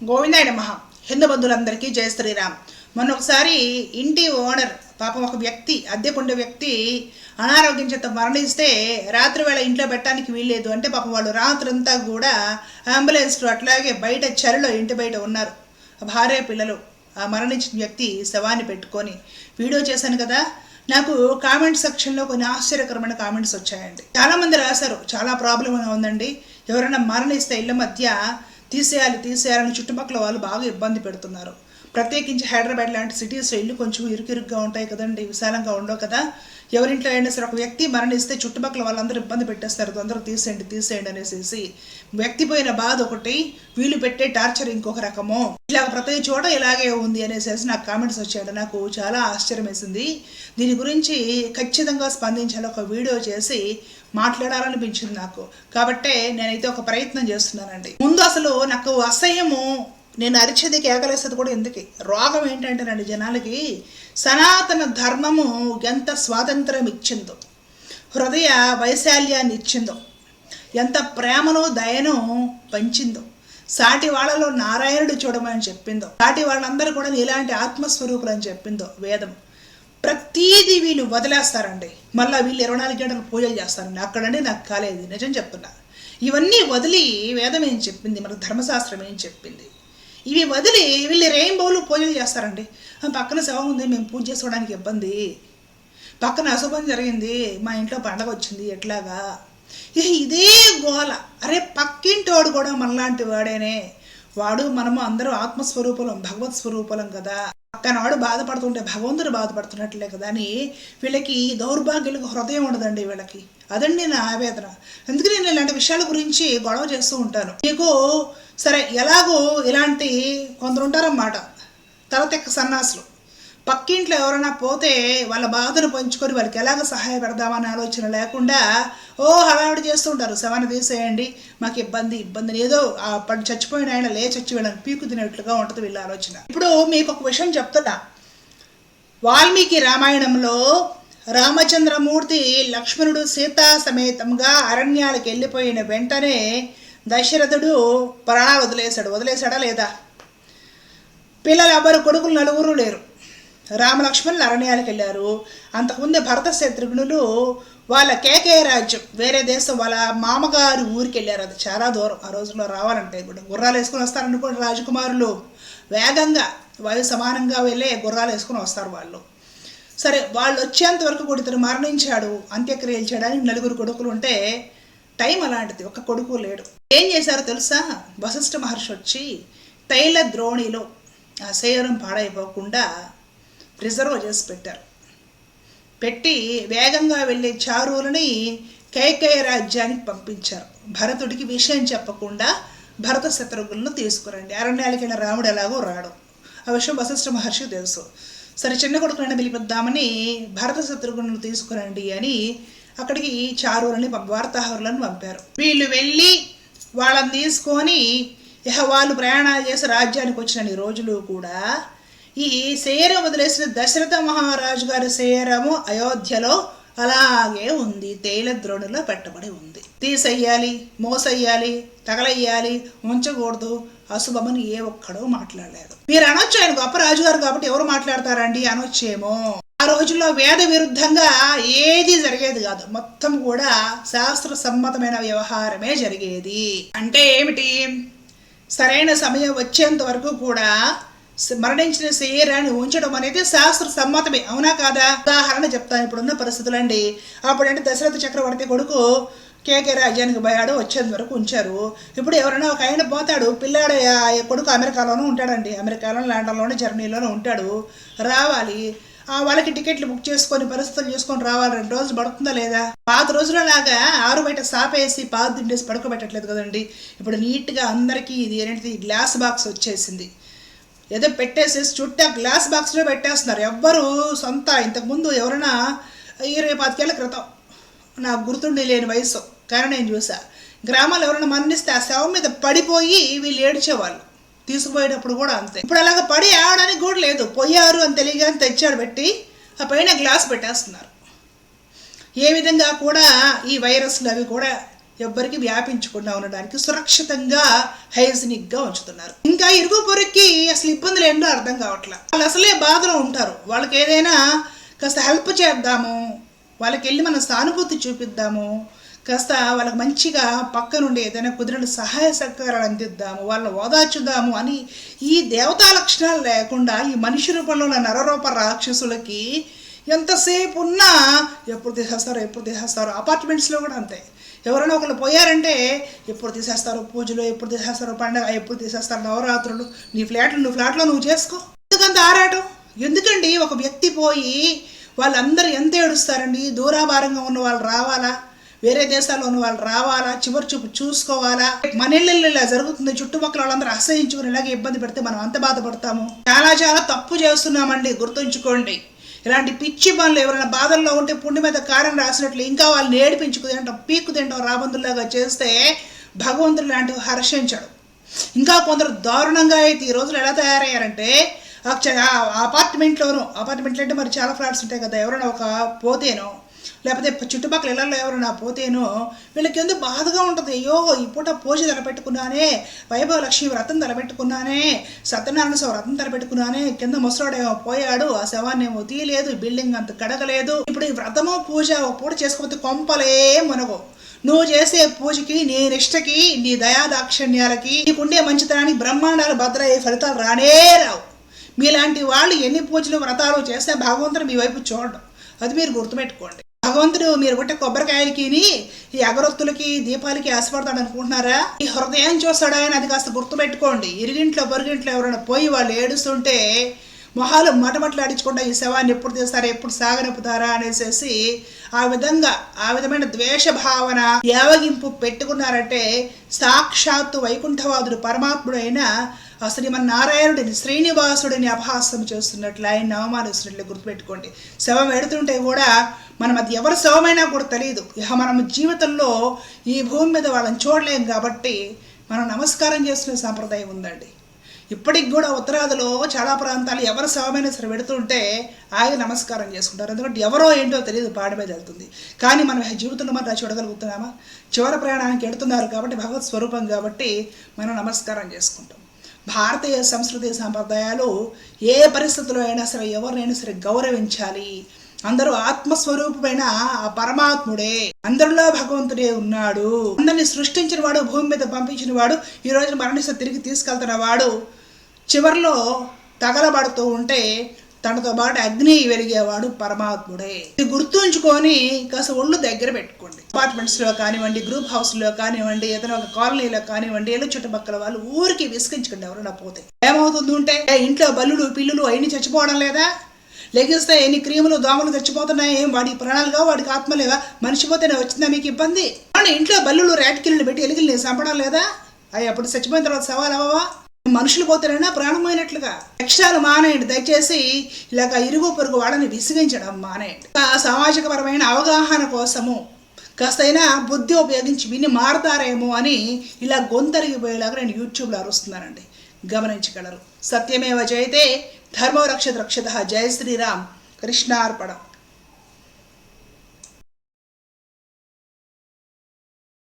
గోవిందాయ నమ. హిందూ బంధువులందరికీ జయ శ్రీరామ్. మొన్న ఒకసారి ఇంటి ఓనర్ పాపం ఒక వ్యక్తి అద్దెకుండే వ్యక్తి అనారోగ్యం చేత మరణిస్తే రాత్రి వేళ ఇంట్లో పెట్టడానికి వీల్లేదు అంటే పాపం వాళ్ళు రాత్రంతా కూడా అంబులెన్స్లో అట్లాగే బయట చెరలో ఇంటి బయట ఉన్నారు. భార్య పిల్లలు ఆ మరణించిన వ్యక్తి శవాన్ని పెట్టుకొని. వీడియో చేశాను కదా నాకు కామెంట్ సెక్షన్లో కొన్ని ఆశ్చర్యకరమైన కామెంట్స్ వచ్చాయండి. చాలా మంది రాశారు చాలా ప్రాబ్లంగా ఉందండి. ఎవరైనా మరణిస్తే ఇళ్ళ మధ్య తీసేయాలి తీసేయాలని చుట్టుపక్కల వాళ్ళు బాగా ఇబ్బంది పెడుతున్నారు. ప్రత్యేకించి హైదరాబాద్ లాంటి సిటీస్లో ఇల్లు కొంచెం ఇరుకిరుగ్గా ఉంటాయి కదండి విశాలంగా ఉండవు కదా. ఎవరింట్లో అయినా సరే ఒక వ్యక్తి మరణిస్తే చుట్టుపక్కల వాళ్ళందరూ ఇబ్బంది పెట్టేస్తారు. తొందరగా తీసేయండి తీసేయండి అనేసి వ్యక్తి పోయిన బాధ ఒకటి వీళ్ళు పెట్టే టార్చర్ ఇంకొక రకము. ఇలా ప్రతి చోట ఇలాగే ఉంది అనేసి నాకు కామెంట్స్ వచ్చాడు నాకు చాలా ఆశ్చర్యం వేసింది దీని గురించి ఖచ్చితంగా స్పందించాలి. ఒక వీడియో చేసి మాట్లాడాలనిపించింది నాకు. కాబట్టే నేనైతే ఒక ప్రయత్నం చేస్తున్నానండి. ముందు అసలు నాకు అసహ్యము నేను అరిచేది కేకలేసేది కూడా ఎందుకు? రోగం ఏంటంటేనండి జనాలకి సనాతన ధర్మము ఎంత స్వాతంత్రం ఇచ్చిందో హృదయ వైశాల్యాన్ని ఇచ్చిందో ఎంత ప్రేమను దయను పంచిందో సాటి వాళ్ళలో నారాయణుడు చూడమని చెప్పిందో సాటి వాళ్ళందరూ కూడా ఇలాంటి ఆత్మస్వరూపులు అని చెప్పిందో వేదం. ప్రతీది వీళ్ళు వదిలేస్తారండి. మళ్ళీ వీళ్ళు ఇరవై నాలుగు గంటలు పూజలు చేస్తారండి. అక్కడండి నాకు కాలేదు నిజం చెప్తున్నా. ఇవన్నీ వదిలి వేదం ఏం చెప్పింది? మనకు ధర్మశాస్త్రం ఏం చెప్పింది? ఇవి వదిలి వీళ్ళు రెయిన్బోలు పూజలు చేస్తారండి. పక్కన శవం ఉంది మేము పూజ చేసుకోవడానికి ఇబ్బంది. పక్కన అశుభం జరిగింది మా ఇంట్లో పండగ వచ్చింది ఎట్లాగా? ఇదే గోల. అరే పక్కింటోడు కూడా మనలాంటి వాడేనే. వాడు మనము అందరూ ఆత్మస్వరూపులం భగవత్ స్వరూపులం కదా. పక్కన వాడు బాధపడుతుంటే భగవంతుడు బాధపడుతున్నట్లే కదా అని వీళ్ళకి దౌర్భాగ్యులకు హృదయం ఉండదండి వీళ్ళకి. అదండి నా ఆవేదన. అందుకే నేను ఇలాంటి విషయాల గురించి గొడవ చేస్తూ ఉంటాను? మీకు సరే ఎలాగో ఇలాంటి కొందరు ఉంటారన్నమాట. తర్వాత సన్నాసులు. పక్కింట్లో ఎవరైనా పోతే వాళ్ళ బాధను పంచుకొని వాళ్ళకి ఎలాగ సహాయపడదామని ఆలోచన లేకుండా ఓ హడావిడి చేస్తుంటారు శవాన్ని తీసేయండి మాకు ఇబ్బంది ఇబ్బంది. ఏదో ఆ పడి చచ్చిపోయిన ఆయన లేచి వచ్చి వీళ్ళని పీకు తినేట్లుగా ఉంటుంది వీళ్ళ ఆలోచన. ఇప్పుడు మీకు ఒక విషయం చెప్తున్నా. వాల్మీకి రామాయణంలో రామచంద్రమూర్తి లక్ష్మణుడు సీతా సమేతంగా అరణ్యాలకు వెళ్ళిపోయిన వెంటనే దశరథుడు ప్రాణాలు వదిలేశాడు. వదిలేశాడా లేదా? పిల్లలు ఎవరు? కొడుకులు నలుగురు లేరు. రామలక్ష్మణులు అరణ్యాలకు వెళ్ళారు. అంతకుముందే భరత శత్రుఘ్నులు వాళ్ళ కేకే రాజ్యం వేరే దేశం వాళ్ళ మామగారు ఊరికి వెళ్ళారు. అది చాలా దూరం. ఆ రోజుల్లో రావాలంటే కూడా గుర్రాలు వేసుకొని వస్తారనుకోండి రాజకుమారులు. వేగంగా వాయు సమానంగా వెళ్ళే గుర్రాలు వేసుకొని వస్తారు వాళ్ళు. సరే వాళ్ళు వచ్చేంత వరకు కూడా ఇతను మరణించాడు అంత్యక్రియలు చేయడానికి నలుగురు కొడుకులు ఉంటే టైం అలాంటిది. ఒక కొడుకు లేడు. ఏం చేశారో తెలుసా? వశిష్ఠ మహర్షి వచ్చి తైల ద్రోణిలో ఆ శరీరం పాడైపోకుండా రిజర్వ్ చేసి పెట్టారు. పెట్టి వేగంగా వెళ్ళే చారువులని కైకేయ రాజ్యానికి పంపించారు. భరతుడికి విషయం చెప్పకుండా భరత శత్రుఘ్నులను తీసుకురండి. అరణ్యాలకైనా రాముడు ఎలాగో రాడు. ఆ విషయం వశిష్ఠ మహర్షికి తెలుసు. సరే చిన్న కొడుకులను పిలిపిద్దామని భరత శత్రుఘ్నులను తీసుకురండి అని అక్కడికి చారువులని వార్తాహరులను పంపారు. వీళ్ళు వెళ్ళి వాళ్ళని తీసుకొని ఇహ వాళ్ళు ప్రయాణాలు చేసి రాజ్యానికి వచ్చిన రోజులు కూడా ఈ శేరం వదిలేసిన దశరథ మహారాజు గారి శేరము అయోధ్యలో అలాగే ఉంది. తేల ద్రోణిలో పెట్టబడి ఉంది. తీసెయ్యాలి మోసెయ్యాలి తగలయ్యాలి ఉంచకూడదు. అశుభమని ఏ ఒక్కడో మాట్లాడలేదు. మీరు అనొచ్చు ఆయన గొప్ప రాజుగారు కాబట్టి ఎవరు మాట్లాడతారండి? అనొచ్చేమో. ఆ రోజుల్లో వేద విరుద్ధంగా ఏది జరిగేది కాదు. మొత్తం కూడా శాస్త్ర సమ్మతమైన వ్యవహారమే జరిగేది. అంటే ఏమిటి? సరైన సమయం వచ్చేంత వరకు కూడా మరణించిన శరీరాన్ని ఉంచడం అనేది శాస్త్ర సమ్మతమే. అవునా కాదా? ఉదాహరణ చెప్తాను. ఇప్పుడున్న పరిస్థితులండి అప్పుడంటే దశరథ చక్రవర్తి కొడుకు కేకే రాజ్యానికి పోయాడు వచ్చేంత వరకు ఉంచారు. ఇప్పుడు ఎవరైనా ఒక ఆయన పోతాడు పిల్లాడు ఆ కొడుకు అమెరికాలోనూ ఉంటాడండి. అమెరికాలో లండన్లోనూ జర్మనీలోనూ ఉంటాడు. రావాలి. ఆ వాళ్ళకి టికెట్లు బుక్ చేసుకొని పరిస్థితులు చూసుకొని రావాలి. రెండు రోజులు పడుతుందా లేదా? పాత రోజుల లాగా ఆరు బయట సాపేసి పాత తిండేసి పడుకోబెట్టట్లేదు కదండి. ఇప్పుడు నీట్గా అందరికీ ఇది ఏంటిది? గ్లాస్ బాక్స్ వచ్చేసింది. ఏదో పెట్టేసి చుట్టూ గ్లాస్ బాక్స్లో పెట్టేస్తున్నారు. ఎవ్వరు సొంత ఇంతకుముందు ఎవరైనా ఇరవై పాతికేళ్ళ క్రితం నాకు గుర్తుండి లేని వయసు కానీ నేను చూసా గ్రామాలు ఎవరైనా మరణిస్తే ఆ శవం మీద పడిపోయి వీళ్ళు ఏడ్చేవాళ్ళు. తీసుకుపోయేటప్పుడు కూడా అంతే. ఇప్పుడు అలాగ పడి ఆడడానికి కూడా లేదు. పోయారు అని తెలియగానే తెచ్చాడు పెట్టి ఆ పైన గ్లాస్ పెట్టేస్తున్నారు. ఏ విధంగా కూడా ఈ వైరస్లు అవి కూడా ఎవ్వరికి వ్యాపించకుండా ఉండడానికి సురక్షితంగా హైజీనిక్గా ఉంచుతున్నారు. ఇంకా ఇరుగు పొరికి అసలు ఇబ్బందులు ఏంటో అర్థం కావట్లేదు వాళ్ళు అసలే బాధలో ఉంటారు. వాళ్ళకి ఏదైనా కాస్త హెల్ప్ చేద్దాము వాళ్ళకి వెళ్ళి మన సానుభూతి చూపిద్దాము కాస్త వాళ్ళకి మంచిగా పక్క నుండి ఏదైనా కుదిరిన సహాయ సహకారాలు అందిద్దాము వాళ్ళని ఓదార్చుదాము అని ఈ దేవతా లక్షణాలు లేకుండా ఈ మనిషి రూపంలో ఉన్న నరరూప రాక్షసులకి ఎంతసేపు ఉన్నా ఎప్పుడు తీసేస్తారు ఎప్పుడు తీసేస్తారు అపార్ట్మెంట్స్లో కూడా అంతే. ఎవరైనా ఒకళ్ళు పోయారంటే ఎప్పుడు తీసేస్తారు పూజలు ఎప్పుడు తీసేస్తారు పండగ ఎప్పుడు తీసేస్తారు నవరాత్రులు. నీ ఫ్లాట్లు నువ్వు ఫ్లాట్లో నువ్వు చేసుకో. ఎందుకంత ఆరాటం? ఎందుకండి ఒక వ్యక్తి పోయి వాళ్ళందరూ ఎంత ఏడుస్తారండి? దూరాభారంగా ఉన్న వాళ్ళు రావాలా? వేరే దేశాల్లో ఉన్న వాళ్ళు రావాలా? చివరి చూపు చూసుకోవాలా? మన ఇళ్ళల్లో ఇలా జరుగుతుంది. చుట్టుపక్కల వాళ్ళందరూ అసహించుకుని ఇలాగే ఇబ్బంది పెడితే మనం అంత బాధపడతాము? చాలా చాలా తప్పు చేస్తున్నామండి. గుర్తుంచుకోండి. ఇలాంటి పిచ్చి పనులు ఎవరైనా బాధల్లో ఉంటే పుండి మీద కారం రాసినట్లు ఇంకా వాళ్ళని ఏడిపించుకు తింటాం పీక్కు తింటాం రాబందులాగా చేస్తే భగవంతుడు లాంటివి హర్షించడు. ఇంకా కొందరు దారుణంగా అయితే ఈ రోజులు ఎలా తయారయ్యారంటే అపార్ట్మెంట్లోనూ అపార్ట్మెంట్లు అంటే మరి చాలా ఫ్లాట్స్ ఉంటాయి కదా ఎవరైనా ఒక పోతేనో లేకపోతే చుట్టుపక్కల ఇళ్ళలో ఎవరైనా పోతేనో వీళ్ళకి ఎందుకు బాధగా ఉంటుంది? అయ్యో ఈ పూట పూజ తలపెట్టుకున్నానే వైభవ లక్ష్మి వ్రతం తలపెట్టుకున్నానే సత్యనారాయణ స్వామి వ్రతం తలపెట్టుకున్నానే కింద ముసలాడేమో పోయాడు ఆ శవాన్ని ఏమో తీయలేదు బిల్డింగ్ అంత కడగలేదు. ఇప్పుడు ఈ వ్రతము పూజ ఒక పూట చేసుకోకపోతే కొంపలే మునగవు. నువ్వు చేసే పూజకి నీ నిష్టకి నీ దయాదాక్షిణ్యాలకి నీకుండే మంచితనానికి బ్రహ్మాండాలు భద్రయ్యే ఫలితాలు రానే రావు. మీలాంటి వాళ్ళు ఎన్ని పూజలు వ్రతాలు చేస్తే భగవంతుడు మీ వైపు చూడడం. అది మీరు గుర్తుపెట్టుకోండి. భగవంతుడు మీరు కొట్టే కొబ్బరికాయలకి ఈ అగరొత్తులకి దీపాలకి ఆశపడతాడు అనుకుంటున్నారా? ఈ హృదయం చూస్తాడు ఆయన అది కాస్త గుర్తుపెట్టుకోండి. ఇరిగింట్లో పొరుగింట్లో ఎవరైనా పోయి వాళ్ళు ఏడుస్తుంటే మొహాలు మటమట్లాడించకుండా ఈ శవాన్ని ఎప్పుడు తీస్తారా ఎప్పుడు సాగనిపుతారా అనేసి ఆ విధంగా ఆ విధమైన ద్వేష భావన యావగింపు పెట్టుకున్నారంటే సాక్షాత్తు వైకుంఠవాదుడు పరమాత్ముడైన శ్రీమన్ నారాయణుడిని శ్రీనివాసుడిని అపహాస్యం చేస్తున్నట్లు ఆయన అవమానిస్తున్నట్లు గుర్తుపెట్టుకోండి. శవం ఎడుతుంటే కూడా మనం అది ఎవరి శవమైనా కూడా తెలియదు. ఇక మనం జీవితంలో ఈ భూమి మీద వాళ్ళని చూడలేం కాబట్టి మనం నమస్కారం చేసుకునే సాంప్రదాయం ఉందండి. ఇప్పటికి కూడా ఉత్తరాదిలో చాలా ప్రాంతాలు ఎవరి శవమైనా సరే పెడుతుంటే ఆయన నమస్కారం చేసుకుంటారు. ఎందుకంటే ఎవరో ఏంటో తెలియదు పాడి మీద వెళ్తుంది. కానీ మనం జీవితంలో మనం చూడగలుగుతున్నామా? చివరి ప్రయాణానికి వెళుతున్నారు కాబట్టి భగవత్ స్వరూపం కాబట్టి మనం నమస్కారం చేసుకుంటాం. భారతీయ సంస్కృతి సాంప్రదాయాలు ఏ పరిస్థితుల్లో అయినా సరే ఎవరినైనా సరే గౌరవించాలి. అందరూ ఆత్మస్వరూపమైన ఆ పరమాత్ముడే. అందరిలో భగవంతుడే ఉన్నాడు. అందరిని సృష్టించిన వాడు భూమి మీద పంపించిన వాడు ఈ మరణిస్తే తిరిగి తీసుకెళ్తున్న వాడు చివరిలో తగలబడుతూ ఉంటే తనతో పాటు అగ్ని వెలిగేవాడు పరమాత్ముడే. ఇది గుర్తుంచుకొని కాస్త ఒళ్ళు దగ్గర పెట్టుకోండి. అపార్ట్మెంట్స్లో కానివ్వండి గ్రూప్ హౌస్లో కానివ్వండి ఏదైనా ఒక కాలనీలో కానివ్వండి ఏదో చుట్టుపక్కల వాళ్ళు ఊరికి విసిగించకండి ఎవరైనా పోతే. ఏమవుతుంది ఉంటే ఇంట్లో బల్లులు పిల్లులు అయిన్ని చచ్చిపోవడం లేదా? లెగిస్తే ఎన్ని క్రీములు దోమలు చచ్చిపోతున్నాయి? ఏం వాడి ప్రాణాలుగా వాడికి ఆత్మలేవా మనిషి పోతేనే వచ్చిందా మీకు ఇబ్బంది? అవును ఇంట్లో బల్లులు రేటకిల్ని పెట్టి ఎలిగిల్ని చంపడం లేదా? అవి అప్పుడు చచ్చిపోయిన తర్వాత సవాల్ అవ్వవా మనుషులు పోతేనైనా ప్రాణమైనట్లుగా. లక్ష్యాలు మానేయండి. దయచేసి ఇలాగ ఇరుగు పొరుగు వాళ్ళని విసిగించడం మానేయండి. సామాజిక పరమైన అవగాహన కోసము కాస్తైనా బుద్ధి ఉపయోగించి విని మారతారేమో అని ఇలా గొంతరిగిపోయేలాగా నేను యూట్యూబ్లో అరుస్తున్నానండి. గమనించగలరు. సత్యమేవ జయతే ధర్మో రక్షత రక్షత. జయ శ్రీరామ్. కృష్ణార్పణం.